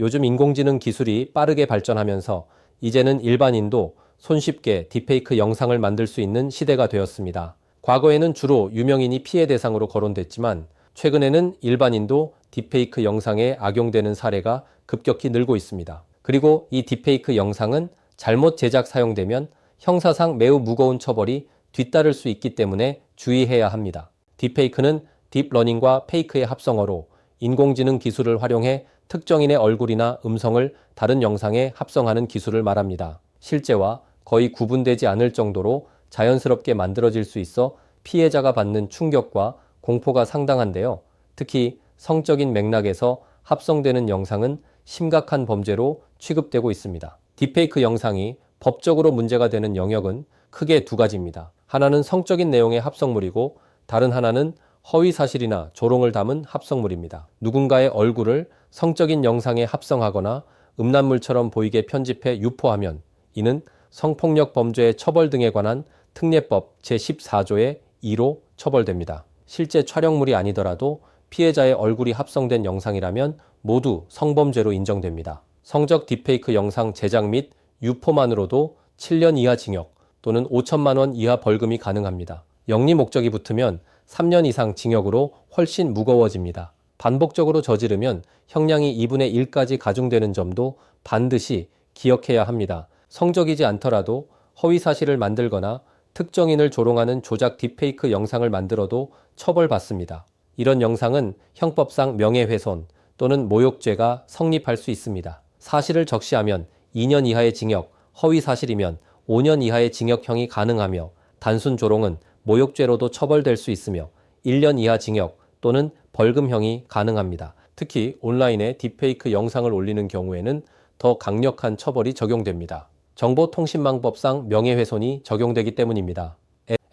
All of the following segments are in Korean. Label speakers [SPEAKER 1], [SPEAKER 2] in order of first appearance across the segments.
[SPEAKER 1] 요즘 인공지능 기술이 빠르게 발전하면서 이제는 일반인도 손쉽게 딥페이크 영상을 만들 수 있는 시대가 되었습니다. 과거에는 주로 유명인이 피해 대상으로 거론됐지만 최근에는 일반인도 딥페이크 영상에 악용되는 사례가 급격히 늘고 있습니다. 그리고 이 딥페이크 영상은 잘못 제작 사용되면 형사상 매우 무거운 처벌이 뒤따를 수 있기 때문에 주의해야 합니다. 딥페이크는 딥러닝과 페이크의 합성어로 인공지능 기술을 활용해 특정인의 얼굴이나 음성을 다른 영상에 합성하는 기술을 말합니다. 실제와 거의 구분되지 않을 정도로 자연스럽게 만들어질 수 있어 피해자가 받는 충격과 공포가 상당한데요. 특히 성적인 맥락에서 합성되는 영상은 심각한 범죄로 취급되고 있습니다. 딥페이크 영상이 법적으로 문제가 되는 영역은 크게 두 가지입니다. 하나는 성적인 내용의 합성물이고 다른 하나는 허위 사실이나 조롱을 담은 합성물입니다. 누군가의 얼굴을 성적인 영상에 합성하거나 음란물처럼 보이게 편집해 유포하면 이는 성폭력 범죄의 처벌 등에 관한 특례법 제14조의 2로 처벌됩니다. 실제 촬영물이 아니더라도 피해자의 얼굴이 합성된 영상이라면 모두 성범죄로 인정됩니다. 성적 딥페이크 영상 제작 및 유포만으로도 7년 이하 징역 또는 5천만 원 이하 벌금이 가능합니다. 영리 목적이 붙으면 3년 이상 징역으로 훨씬 무거워집니다. 반복적으로 저지르면 형량이 2분의 1까지 가중되는 점도 반드시 기억해야 합니다. 성적이지 않더라도 허위 사실을 만들거나 특정인을 조롱하는 조작 딥페이크 영상을 만들어도 처벌받습니다. 이런 영상은 형법상 명예훼손 또는 모욕죄가 성립할 수 있습니다. 사실을 적시하면 2년 이하의 징역, 허위 사실이면 5년 이하의 징역형이 가능하며 단순 조롱은 모욕죄로도 처벌될 수 있으며 1년 이하 징역 또는 벌금형이 가능합니다. 특히 온라인에 딥페이크 영상을 올리는 경우에는 더 강력한 처벌이 적용됩니다. 정보통신망법상 명예훼손이 적용되기 때문입니다.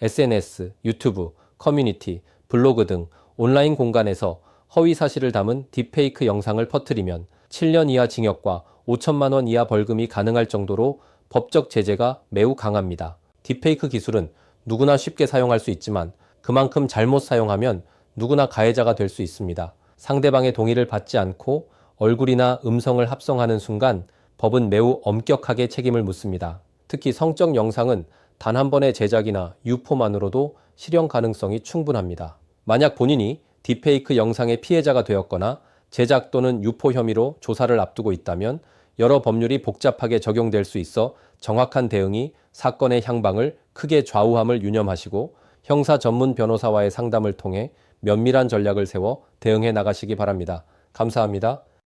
[SPEAKER 1] SNS, 유튜브, 커뮤니티, 블로그 등 온라인 공간에서 허위 사실을 담은 딥페이크 영상을 퍼뜨리면 7년 이하 징역과 5천만 원 이하 벌금이 가능할 정도로 법적 제재가 매우 강합니다. 딥페이크 기술은 누구나 쉽게 사용할 수 있지만 그만큼 잘못 사용하면 누구나 가해자가 될 수 있습니다. 상대방의 동의를 받지 않고 얼굴이나 음성을 합성하는 순간 법은 매우 엄격하게 책임을 묻습니다. 특히 성적 영상은 단 한 번의 제작이나 유포만으로도 실형 가능성이 충분합니다. 만약 본인이 딥페이크 영상의 피해자가 되었거나 제작 또는 유포 혐의로 조사를 앞두고 있다면 여러 법률이 복잡하게 적용될 수 있어 정확한 대응이 사건의 향방을 크게 좌우함을 유념하시고 형사 전문 변호사와의 상담을 통해 면밀한 전략을 세워 대응해 나가시기 바랍니다. 감사합니다.